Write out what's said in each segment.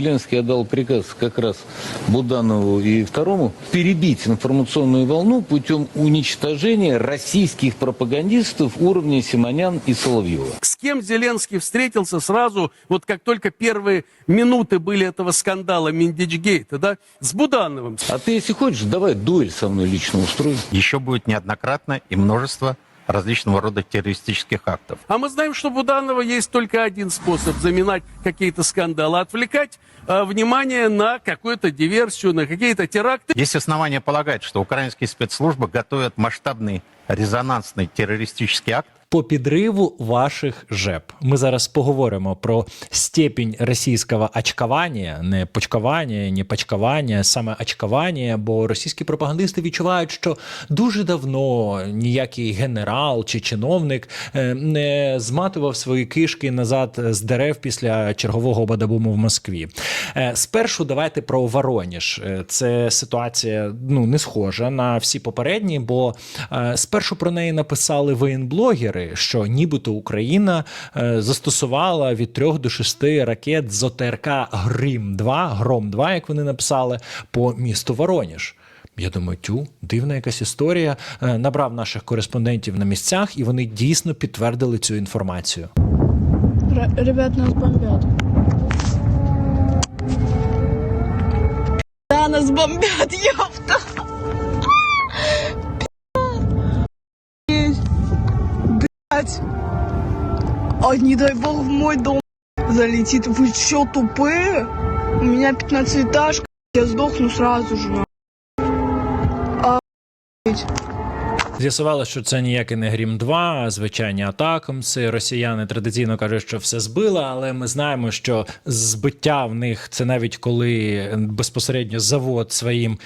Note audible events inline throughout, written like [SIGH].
Зеленский отдал приказ как раз Буданову и второму перебить информационную волну путем уничтожения российских пропагандистов уровня Симонян и Соловьева. С кем Зеленский встретился сразу, вот как только первые минуты были этого скандала Миндичгейта, да, с Будановым. А ты, если хочешь, давай дуэль со мной лично устрой. Еще будет неоднократно и множество различного рода террористических актов. А мы знаем, что у Буданова есть только один способ заминать какие-то скандалы, отвлекать э, внимание на какую-то диверсию, на какие-то теракты. Есть основания полагать, что украинские спецслужбы готовят масштабный резонансный террористический акт, по підриву ваших ЖЕП. Ми зараз поговоримо про степінь російського очкування, не почкування, не пачкування, саме очкування, бо російські пропагандисти відчувають, що дуже давно ніякий генерал чи чиновник е, не зматував свої кишки назад з дерев після чергового бадабуму в Москві. Е, Спершу давайте про Вороніж. Е, Це ситуація ну не схожа на всі попередні, бо спершу про неї написали воєнблогери, що нібито Україна е, застосувала від 3 до 6 ракет з ОТРК Грім 2 Гром 2 як вони написали, по місту Вороніж. Я думаю, тю, дивна якась історія. Е, Набрав наших кореспондентів на місцях, і вони дійсно підтвердили цю інформацію. Р- ребят, нас бомбят. Да, нас бомбят, [LAUGHS] ёпта. А не дай бог в мой дом залетит. Вы чё, тупые? У меня 15-этажка. Я сдохну сразу же. на. З'ясувало, що це ніякий не Грім 2, а звичайні атакамси. Росіяни традиційно кажуть, що все збили, але ми знаємо, що збиття в них це навіть коли безпосередньо завод своїм.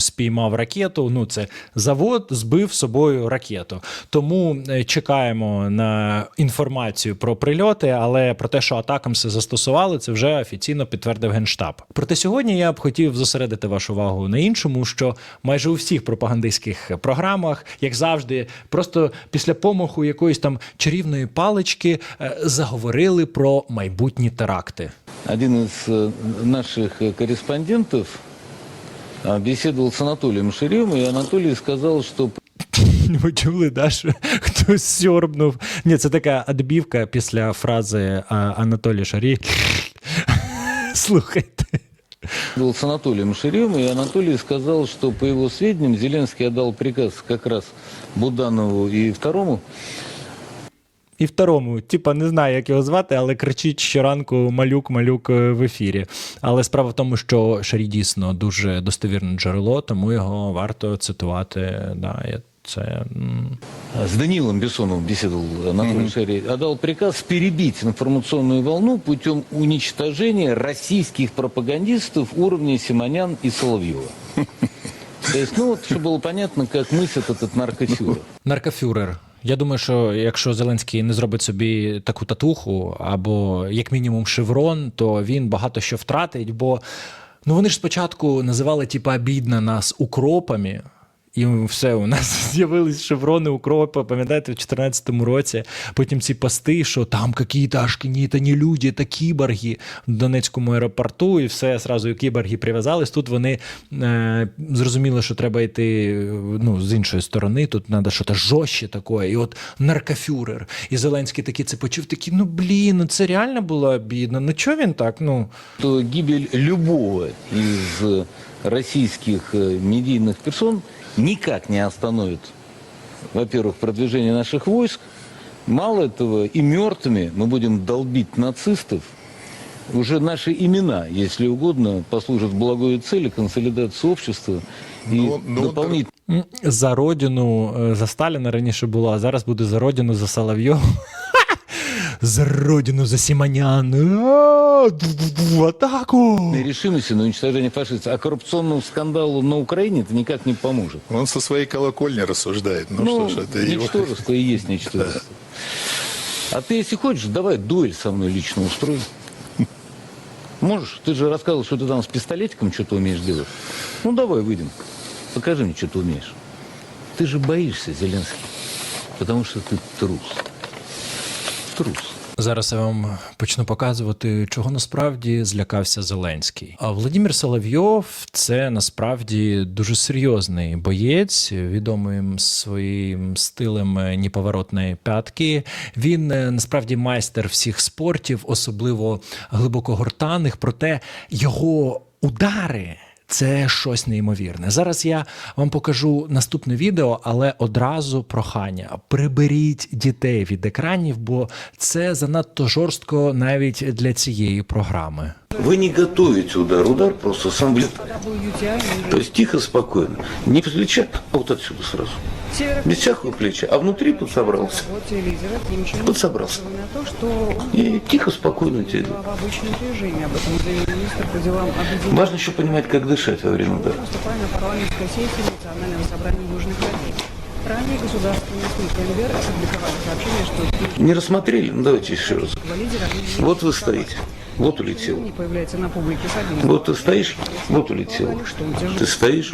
Спіймав ракету. Ну це завод збив собою ракету. Тому е, чекаємо на інформацію про прильоти, але про те, що атакам атакамси застосували, це вже офіційно підтвердив генштаб. Проте сьогодні я б хотів зосередити вашу увагу на іншому, що майже у всіх пропагандистських програмах, як завжди, просто після помаху якоїсь там чарівної палички е, заговорили про майбутні теракти. Один из э, наших корреспондентов а, беседовал с Анатолием Ширем, и Анатолий сказал, что [LAUGHS] Ви чули, да, що [LAUGHS] хтось сьорбнув. Ні, це така адбівка після фрази а, Анатолій Шарі. [LAUGHS] Слухайте. был с Анатолием Ширем, и Анатолий сказал, что, по его сведениям, Зеленский отдал приказ как раз Буданову и второму І второму, типа, не знаю, як його звати, але кричить щоранку малюк, малюк е, в ефірі. Але справа в тому, що Шарі дійсно дуже достовірне джерело, тому його варто цитувати. Да, я- це м, А, С Данилом Бессоновым беседовал Анатолий Шарий, отдал приказ перебить информационную волну путем уничтожения российских пропагандистов уровня Симонян и Соловьева. [LAUGHS] То есть, ну вот, чтобы было понятно, как мыслит этот наркофюрер. наркофюрер. Я думаю, що якщо Зеленський не зробить собі таку татуху або як мінімум шеврон, то він багато що втратить. Бо ну вони ж спочатку називали типа бідна нас укропами. І все, у нас [LAUGHS] з'явились шеврони укропа, пам'ятаєте, в 2014 році. Потім ці пости, що там якісь аж не люди, та кіборги в Донецькому аеропорту, і все зразу кіборги прив'язались. Тут вони е, зрозуміли, що треба йти ну, з іншої сторони, тут треба щось жорстче таке. І от наркофюрер. І Зеленський такий це почув, такий, ну блін, ну це реально було обідно. Ну чого він так? Ну, То гибель любого из э, российских э, медийных персон никак не остановит, во-первых, продвижение наших войск. Мало этого, и мертвыми мы будем долбить нацистов. Уже наши имена, если угодно, послужат благой цели консолидации общества и Ну, ну, дополнительно м, за родину е, за Сталіна раніше було, а зараз буде за родину за Соловйова. За родину, за Сіманян. А, ду-ду-ду, Атаку! решимости на уничтожение фашистов. А коррупционному скандалу на Украине это никак не поможет. Он со своей колокольни рассуждает. Ну, что ж, это его... ничтожество и есть ничтожество. А ты, если хочешь, давай дуэль со мной лично устрой. Можешь? Ты же рассказывал, что ты там с пистолетиком что-то умеешь делать. Ну, давай выйдем. Покажи мне, что ты умеешь. Ты же боишься, Зеленский. Потому что ты трус. Трус. Зараз я вам почну показувати, чого насправді злякався Зеленський. А Владимир Соловйов це насправді дуже серйозний боєць, відомий своїм стилем неповоротної п'ятки. Він е, насправді майстер всіх спортів, особливо глибокогортанних, проте його удари. Це щось неймовірне. Зараз я вам покажу наступне відео, але одразу прохання: приберіть дітей від екранів, бо це занадто жорстко навіть для цієї програми. Вы не готовите удар, удар просто сам влетает. То есть тихо, спокойно. Не плеча, а вот отсюда сразу. без плеча, а внутри подсобрался. Подсобрался. И тихо, спокойно тебе. Важно еще понимать, как дышать во время удара. Не рассмотрели? Ну, давайте еще раз. Вот вы стоите. Вот улетел. не появляется на публике с одним Вот ты стоишь, вот улетела. что удерживает Ты стоишь,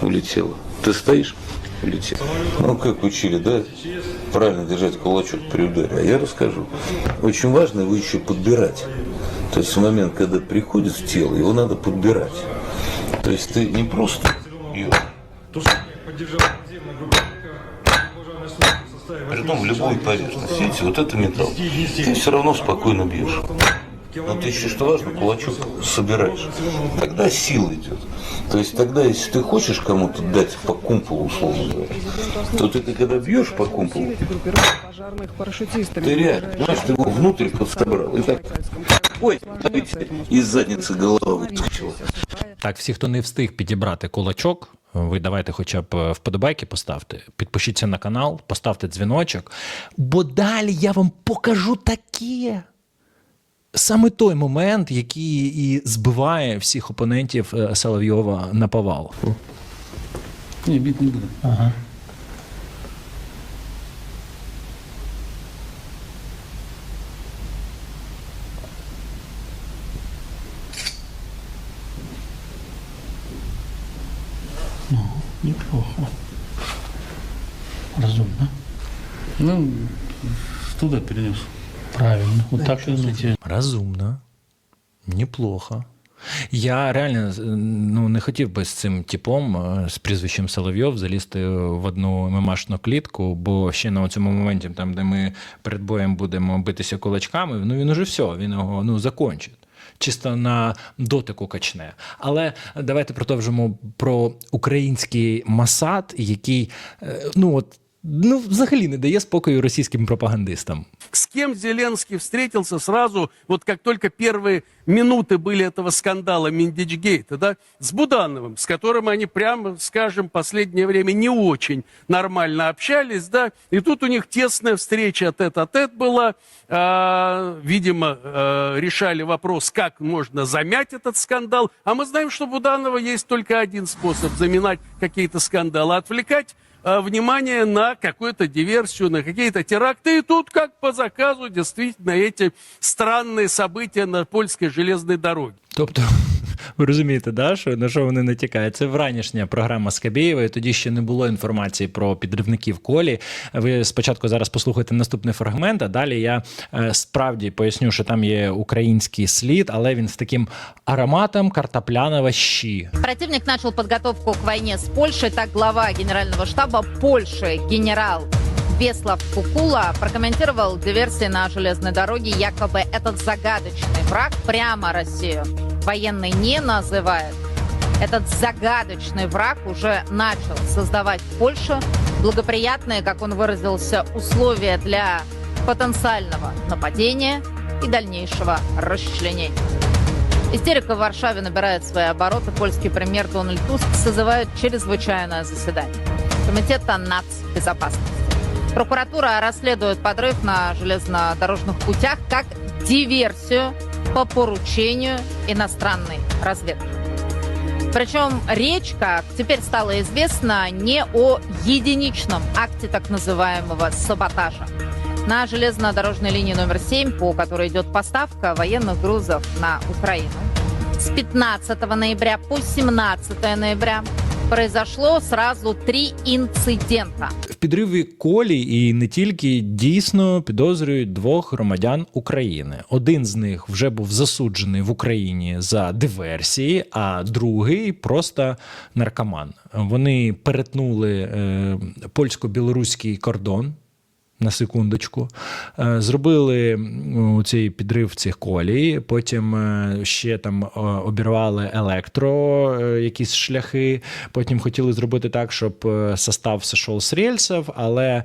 улетела. Ты стоишь, улетела. Ну, как учили, да? Правильно держать кулачок при ударе. А я расскажу. Очень важно его еще подбирать. То есть в момент, когда приходит в тело, его надо подбирать. То есть ты не просто ее... Притом в любой поверхности. Видите, вот это металл. Ты все равно спокойно бьешь. Но ты еще, что важно, кулачок собираешь. Тогда сила идет. То есть тогда, если ты хочешь кому-то дать по кумполу, условно говоря, то ты, ты когда бьешь по кумполу, усилить группировку пожарных парашютистами. ты реально, понимаешь, ты его внутрь подсобрал. И так, ой, видите, из задницы голова выскочила. Так, всі, хто не встиг підібрати кулачок, ви давайте хоча б е, вподобайки поставте, підпишіться на канал, поставте дзвіночок, бо далі я вам покажу таке. Саме той момент, який і збиває всіх опонентів е, Соловйова на повал. Не, бить не буду. Неплохо. Разумно. Ну, туда перенес. Правильно. Вот так и летит. Розумно, неплохо. Я реально е, ну, не хотів би з цим типом, е, з прізвищем Соловйов, залізти в одну мемашну клітку, бо ще на цьому моменті, там, де ми перед боєм будемо битися кулачками, ну він уже все, він його ну, закончить. Чисто на дотику качне. Але давайте продовжимо про український масад, який е, ну от ну, взагалі не дає спокою російським пропагандистам. С кем Зеленский встретился сразу, вот как только первые минуты были этого скандала Миндичгейта, да, с Будановым, с которым они, прямо скажем, последнее время не очень нормально общались, да, и тут у них тесная встреча тет-а-тет была, А, видимо, а, решали вопрос, как можно замять этот скандал, а мы знаем, что у Буданова есть только один способ заминать какие-то скандалы, отвлекать а, внимание на какую-то диверсию, на какие-то теракты. И тут, как по заказу, действительно эти странные события на польской железной дороге. Тобто, ви розумієте, да, що на що вони натякають? Це вранішня програма Скабєєвої. Тоді ще не було інформації про підривників колі. Ви спочатку зараз послухайте наступний фрагмент, а далі я е, справді поясню, що там є український слід, але він з таким ароматом картопляного щі. Противник начал подготовку к войне с Польшей. Так глава генерального штаба Польши генерал Веслав Кукула прокомментировал диверсии на железной дороге. Якобы этот загадочный враг прямо Россию военной не называет. Этот загадочный враг уже начал создавать в Польше благоприятные, как он выразился, условия для потенциального нападения и дальнейшего расчленения. Истерика в Варшаве набирает свои обороты. Польский премьер Дональд Туск созывает чрезвычайное заседание Комитета нацбезопасности. Прокуратура расследует подрыв на железнодорожных путях как диверсию по поручению иностранной разведки. Причем речь, как теперь стало известно, не о единичном акте так называемого саботажа. На железнодорожной линии номер 7, по которой идет поставка военных грузов на Украину, с 15 ноября по 17 ноября произошло сразу три инцидента. Підриві колій і не тільки дійсно підозрюють двох громадян України. Один з них вже був засуджений в Україні за диверсії, а другий просто наркоман. Вони перетнули е, польсько-білоруський кордон. На секундочку, Е, зробили цей підрив цих колій. Потім е, ще там е, обірвали електро, якісь шляхи. Потім хотіли зробити так, щоб состав сошов з рельсів, але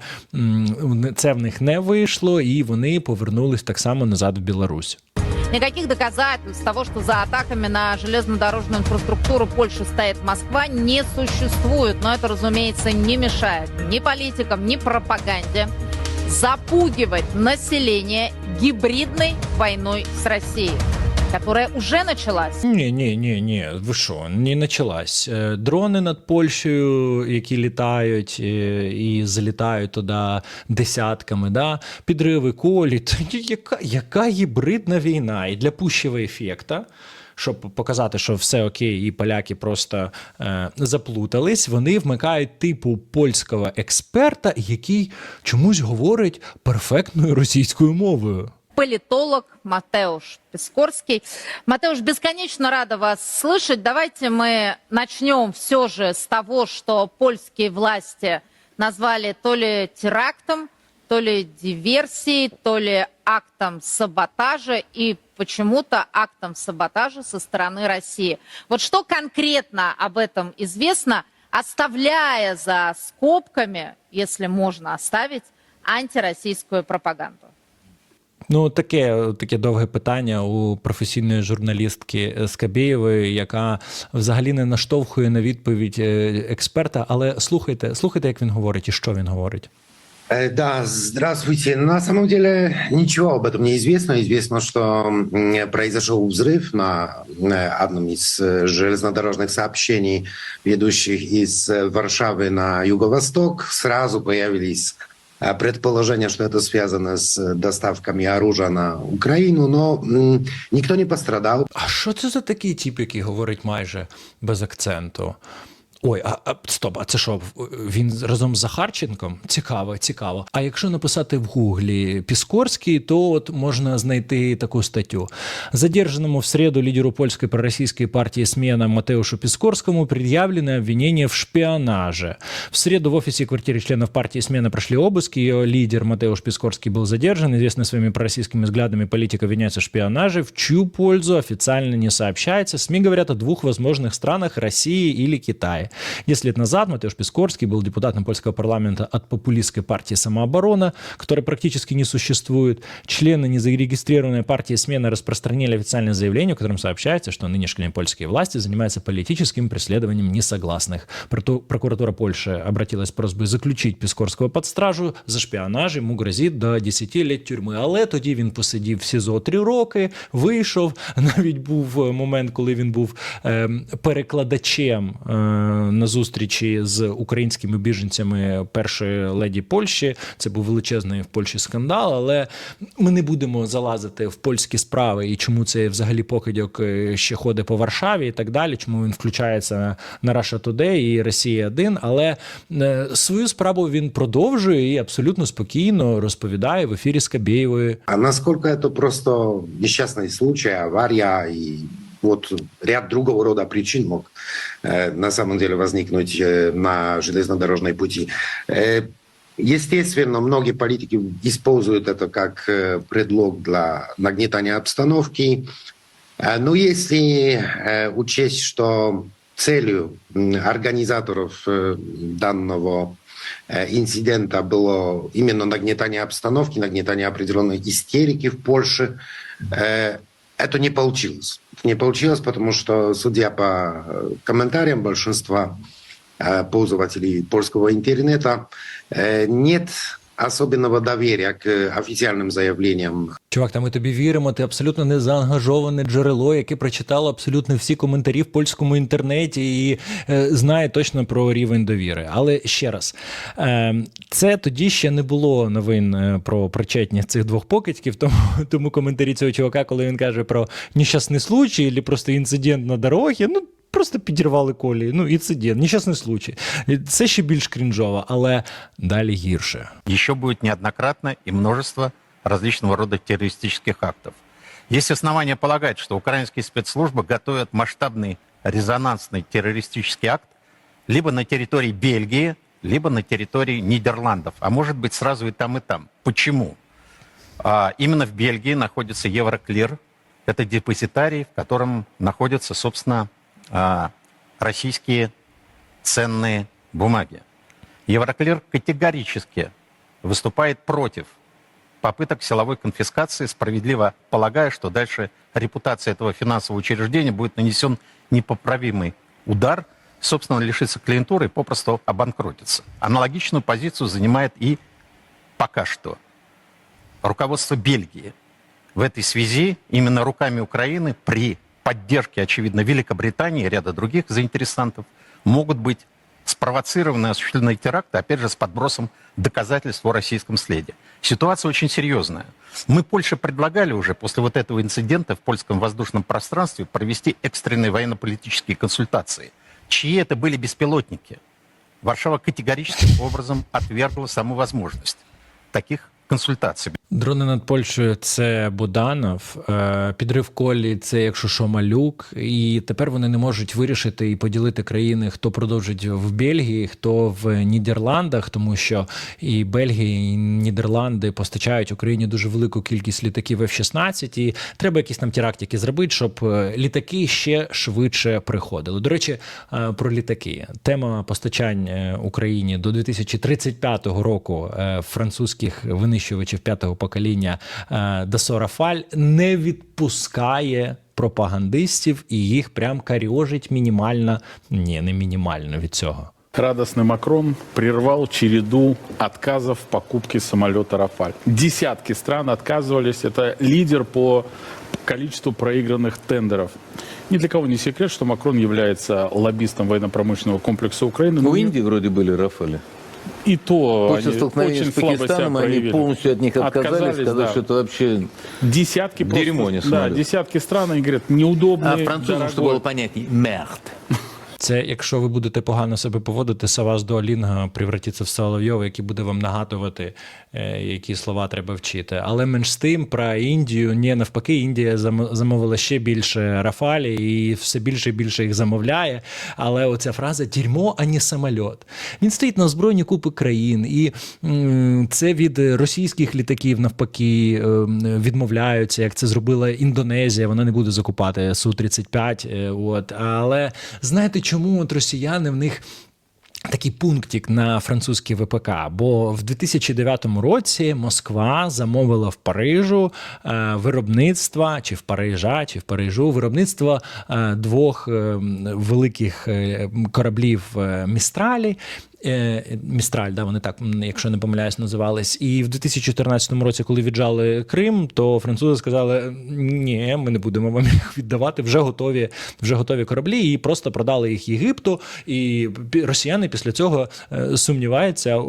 це в них не вийшло, і вони повернулись так само назад в Білорусь. Никаких доказательств того, что за атаками на железнодорожную инфраструктуру Польши стоит Москва, не существует. Но это, разумеется, не мешает ни политикам, ни пропаганде запугивать население гибридной войной с Россией, которая уже началась. Ні, ні, ні, ні. Ви що, не почалась. Е, Дрони над Польщею, які літають е, і залітають туди десятками, да? підриви колі. [LAUGHS] Яка, яка гібридна війна? І для пущого ефекта. Щоб показати, що все окей, і поляки просто е, заплутались, вони вмикають типу польського експерта, який чомусь говорить перфектною російською мовою. политолог Матеуш Пискорский. Матеуш, бесконечно рада вас слышать. Давайте мы начнем все же с того, что польские власти назвали то ли терактом, то ли диверсией, то ли актом саботажа и почему-то актом саботажа со стороны России. Вот что конкретно об этом известно, оставляя за скобками, если можно оставить, антироссийскую пропаганду? Ну, таке, таке довге питання у професійної журналістки Скабєєвої, яка взагалі не наштовхує на відповідь е, експерта. Але слухайте, слухайте, як він говорить і що він говорить. Э, Да, здравствуйте. На самом деле ничего об этом не известно. Известно, что м, произошел взрыв на э, одном из э, железнодорожных сообщений, ведущих из э, Варшавы на юго-восток. Сразу появились э, предположения, что это связано с э, доставками оружия на Украину, но м, никто не пострадал. А що це за такий тип, який говорить майже без акценту? Ой, а, а стоп, а це що? Він разом з Захарченком? Цікаво, цікаво. А якщо написати в гуглі Піскорський, то от можна знайти таку статтю. Задержанному в среду лидеру польской пророссийской партии «Смена» Матеушу Пискорскому предъявлены обвинения в шпионаже. В среду в офисе и квартире членов партии «Смена» прошли обыски. Ее лидер Матеуш Пискорский был задержан. Известный своими пророссийскими взглядами политик обвиняется в шпионаже, в чью пользу официально не сообщается. СМИ говорят о двух возможных странах – России или Китае. 10 лет назад Матеуш Пискорский был депутатом польского парламента от популистской партии «Самооборона», которая практически не существует. Члены незарегистрированной партии «Смена» распространили официальное заявление, в котором сообщается, что нынешние польские власти занимаются политическим преследованием несогласных. Проту- Прокуратура Польши обратилась с просьбой заключить Піскорського під стражу за шпіонаж. Йому грозить до 10 лет тюрми. Але тоді він посидів в СІЗО 3 роки, вийшов. [LAUGHS] Навіть був момент, коли він був ем, перекладачем е, на зустрічі з українськими біженцями першої леді Польщі. Це був величезний в Польщі скандал. Але ми не будемо залазити в польські справи і чому цей взагалі покидьок е, ще ходить по Варшаві і так далі. Чому він включається на Russia Today і Росія 1 Але е, свою справу він продовжує і абсолютно спокійно розповідає в ефірі Скабєєвої. А насколько это просто несчастный случай, авария и вот ряд другого рода причин мог э, на самом деле возникнуть э, на железнодорожной пути. Э, Естественно, многие политики используют это как э, предлог для нагнетания обстановки. Э, Но если э, учесть, что целью организаторов данного инцидента было именно нагнетание обстановки, нагнетание определенной истерики в Польше, это не получилось. Не получилось, потому что, судя по э, комментариям большинства э, пользователей польского интернета, э, нет особенного доверия к э, официальным заявлениям Чувак, та ми тобі віримо. Ти абсолютно не заангажоване джерело, яке прочитало абсолютно всі коментарі в польському інтернеті і е, знає точно про рівень довіри. Але ще раз, е, це тоді ще не було новин е, про причетність цих двох покидьків. [LAUGHS] Тому, тому коментарі цього чувака, коли він каже про нещасний случай, або просто інцидент на дорогі, ну. просто підірвали колії. Ну, інцидент, нещасний случай. Це ще більш крінжово, але далі гірше. Еще будет неоднократно и множество различного рода террористических актов. Есть основания полагать, что украинские спецслужбы готовят масштабный резонансный террористический акт либо на территории Бельгии, либо на территории Нидерландов, а может быть сразу и там, и там. Почему? А, именно в Бельгии находится Евроклир. Это депозитарий, в котором находятся, собственно, а, российские ценные бумаги. Евроклир категорически выступает против попыток силовой конфискации, справедливо полагая, что дальше репутация этого финансового учреждения будет нанесен непоправимый удар, собственно, лишится клиентуры и попросту обанкротится. Аналогичную позицию занимает и пока что руководство Бельгии. В этой связи именно руками Украины при поддержке, очевидно, Великобритании и ряда других заинтересантов могут быть спровоцированы и осуществлены теракты, опять же, с подбросом доказательств о российском следе. Ситуация очень серьезная. Мы Польше предлагали уже после вот этого инцидента в польском воздушном пространстве провести экстренные военно-политические консультации. Чьи это были беспилотники? Варшава категорическим образом отвергла саму возможность таких консультаций. Дрони над Польщею це Буданов, е, підрив колі це, якщо що, малюк. І тепер вони не можуть вирішити і поділити країни, хто продовжить в Бельгії, хто в Нідерландах, тому що і Бельгія, і Нідерланди постачають Україні дуже велику кількість літаків F-16, і треба якісь там терактики зробити, щоб е, літаки ще швидше приходили. До речі, е, про літаки. Тема постачань Україні до 2035 року французьких винищувачів п'ятого покоління е, Dassault Rafale не відпускає пропагандистів і їх прям каріожить мінімально. Ні, не мінімально від цього. Радостный Макрон прервал череду отказов в покупке самолета «Рафаль». Десятки стран отказывались. Это лидер по количеству проигранных тендеров. Ни для кого не секрет, что Макрон является лоббистом военно-промышленного комплекса Украины. но У не- Индии вроде были Рафали. И то После они столкновения очень с слабо себя Пакистаном они проявили. полностью от них отказались, Отказались, сказали, да. что это вообще... Десятки Дерьмо просто, не да, самолет. десятки стран, они говорят, неудобный, А французам, чтобы дорогой. было понятнее, мерд. Це якщо ви будете погано себе поводити, Савас Дуалінга превратиться в Соловйова, який буде вам нагадувати, е, які слова треба вчити. Але менш з тим про Індію, ні, навпаки, Індія замовила ще більше Рафалі і все більше і більше їх замовляє. Але оця фраза дерьмо, а не самольот. Він стоїть на озброєнні купи країн, і це від російських літаків навпаки е, відмовляються, як це зробила Індонезія. Вона не буде закупати Су-35. е, От але знаєте, чому от росіяни в них. Такий пунктик на французький ВПК, бо в 2009 році Москва замовила в Парижу е, виробництва чи в Парижа, чи в Парижу виробництво е, двох е, великих е, кораблів Містралі. Е, Містраль, да, вони так, якщо не помиляюсь, називались. І в 2014 році, коли віджали Крим, то французи сказали: ні, ми не будемо вам їх віддавати. Вже готові, вже готові кораблі, і просто продали їх Єгипту. І росіяни після цього е, сумніваються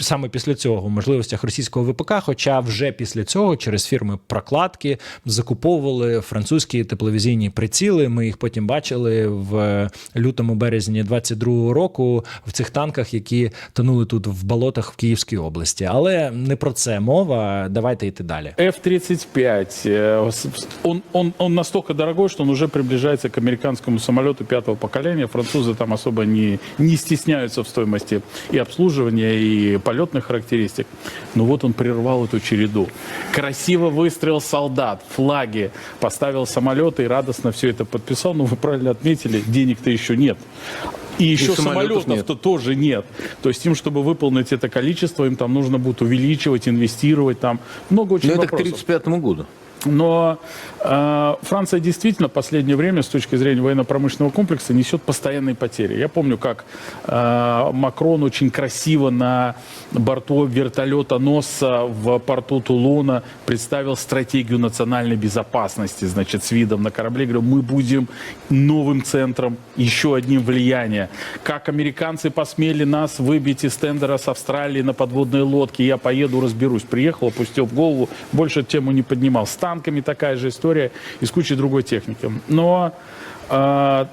саме після цього в можливостях російського ВПК. Хоча вже після цього через фірми прокладки закуповували французькі тепловізійні приціли. Ми їх потім бачили в лютому березні 22 року в цих танках, які тонули тут в болотах в Київській області. Але не про це мова. Давайте йти далі. F-35, э, с- с- он, он, он настолько дорогой, что он уже приближается к американскому самолету пятого поколения. Французы там особо не, не стесняются в стоимости и обслуживания, и полетных характеристик. Но вот он прервал эту череду. Красиво выстроил солдат, флаги, поставил самолеты и радостно все это подписал. Но вы правильно отметили, денег-то еще нет. И еще самолетов самолетов-то тоже нет. То есть им, чтобы выполнить это количество, им там нужно будет увеличивать, инвестировать, там много очень Но Ну, это к вопросов. 1935 году. Но э, Франция действительно в последнее время, с точки зрения военно-промышленного комплекса, несет постоянные потери. Я помню, как э, Макрон очень красиво на борту вертолета носа в порту Тулона представил стратегию национальной безопасности, значит, с видом на корабле. Говорю, мы будем новым центром, еще одним влияния. Как американцы посмели нас выбить из тендера с Австралии на подводные лодки, я поеду, разберусь. Приехал, опустил голову, больше тему не поднимал. С танками такая же история и с кучей другой техники. Но э,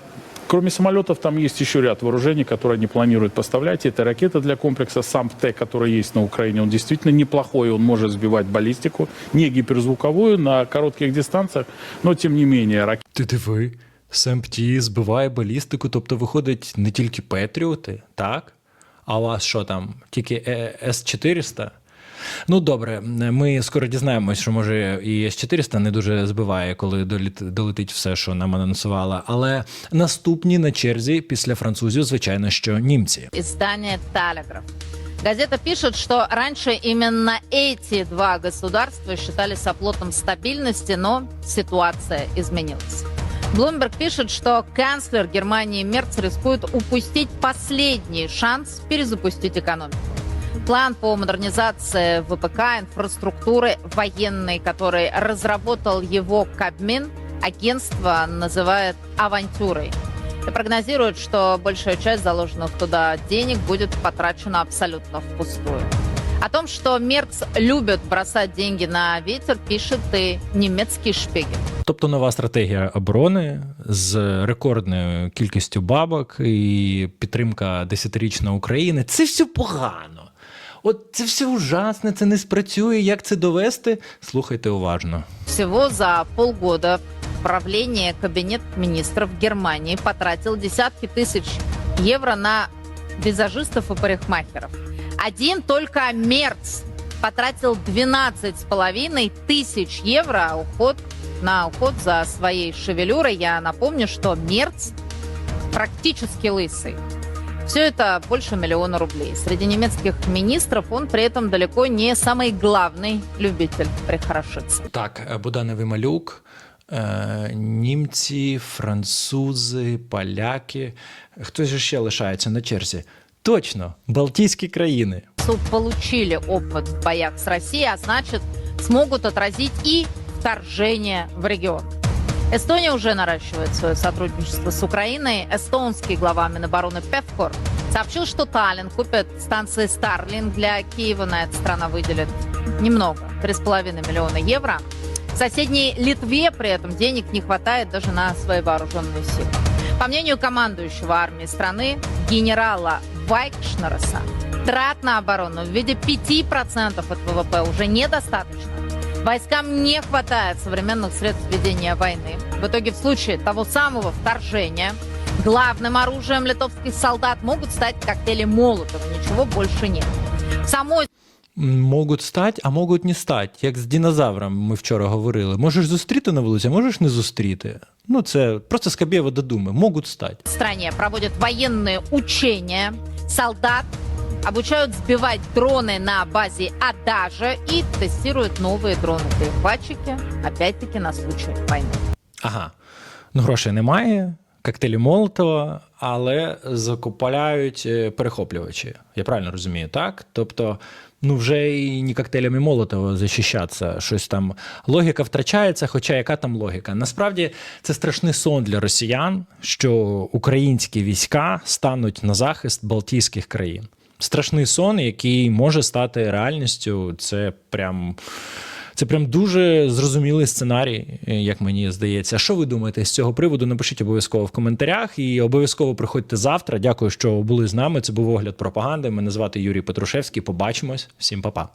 Кроме самолетов, там есть еще ряд вооружений, которые они планируют поставлять. Это ракеты для комплекса САМП-Т, который есть на Украине. Он действительно неплохой, он может сбивать баллистику, не гиперзвуковую на коротких дистанциях, но тем не менее ракеты Ти диви, СМПТ збиває балістику, тобто виходить не тільки Петріоти, так? А у вас що там? Тільки е- С-400? Ну добре, ми скоро дізнаємось, що може і С-400 не дуже збиває, коли долетить все, що нам анонсувала. Але наступні на черзі після французів, звичайно, що німці. Издание «Телеграф». Газета пишет, что раньше именно эти два государства считались оплотом стабильности, но ситуация изменилась. Блумберг пишет, что канцлер Германии Мерц рискует упустить последний шанс перезапустить экономику План по модернизации ВПК, инфраструктуры военной, который разработал его Кабмин, агентство называет авантюрой и прогнозирует, что большая часть заложенных туда денег будет потрачена абсолютно впустую. О том, что Мерц любит бросать деньги на ветер, пишет и немецкий шпигель. Тобто нова стратегія оборони з рекордною кількістю бабок і підтримка десятирічної України це все погано. От це все ужасне, це не спрацює. Як це довести? Слухайте уважно. Всего за полгода правление Кабинет министров Германии потратил десятки тысяч евро на визажистов и парикмахеров. Один только Мерц потратил 12,5 тысяч евро уход, на уход за своей шевелюрой. Я напомню, что Мерц практически лысый. Все это больше миллиона рублей. Среди немецких министров он при этом далеко не самый главный любитель прихорошиться. Так, е, Богдан Вималюк, е, німці, французи, поляки. Хтось же ще лишається на черзі. Точно, Балтійські країни. СУ получили опыт в боях с Россией, а значит, смогут отразить и вторжение в регион. Эстония уже наращивает свое сотрудничество с Украиной. Эстонский глава Минобороны Певкор сообщил, что Таллин купит станции Starlink для Киева. На это страна выделит немного, 3,5 миллиона евро. Соседней Литве при этом денег не хватает даже на свои вооруженные силы. По мнению командующего армией страны, генерала Вайкшнереса, трат на оборону в виде 5% от ВВП уже недостаточно. Войскам не хватает современных средств ведения войны. В итоге в случае того самого вторжения главным оружием литовских солдат могут стать коктейли Молотова. Ничего больше нет. В самой М, Можуть стати, а можуть не стати. Як з динозавром ми вчора говорили. Можеш зустріти на вулиці, а можеш не зустріти. Ну, це просто Скабєва додуми. Можуть стати. стране проводят военные учения. Солдат обучают сбивать дроны на базе Адажа и тестируют новые дроны-перехватчики, опять-таки на случай войны. Ага. Ну, грошей немає, коктейлі Молотова, але закупають е, перехоплювачі. Я правильно розумію, так? Тобто, ну вже і не коктейлями Молотова захищатися. Щось там логіка втрачається, хоча яка там логіка? Насправді це страшний сон для росіян, що українські війська стануть на захист Балтійських країн. Страшний сон, який може стати реальністю. Це прям. Це прям дуже зрозумілий сценарій, як мені здається. Що ви думаєте з цього приводу? Напишіть обов'язково в коментарях і обов'язково приходьте завтра. Дякую, що були з нами. Це був огляд пропаганди. Мене звати Юрій Петрушевський. Побачимось. Всім па-па.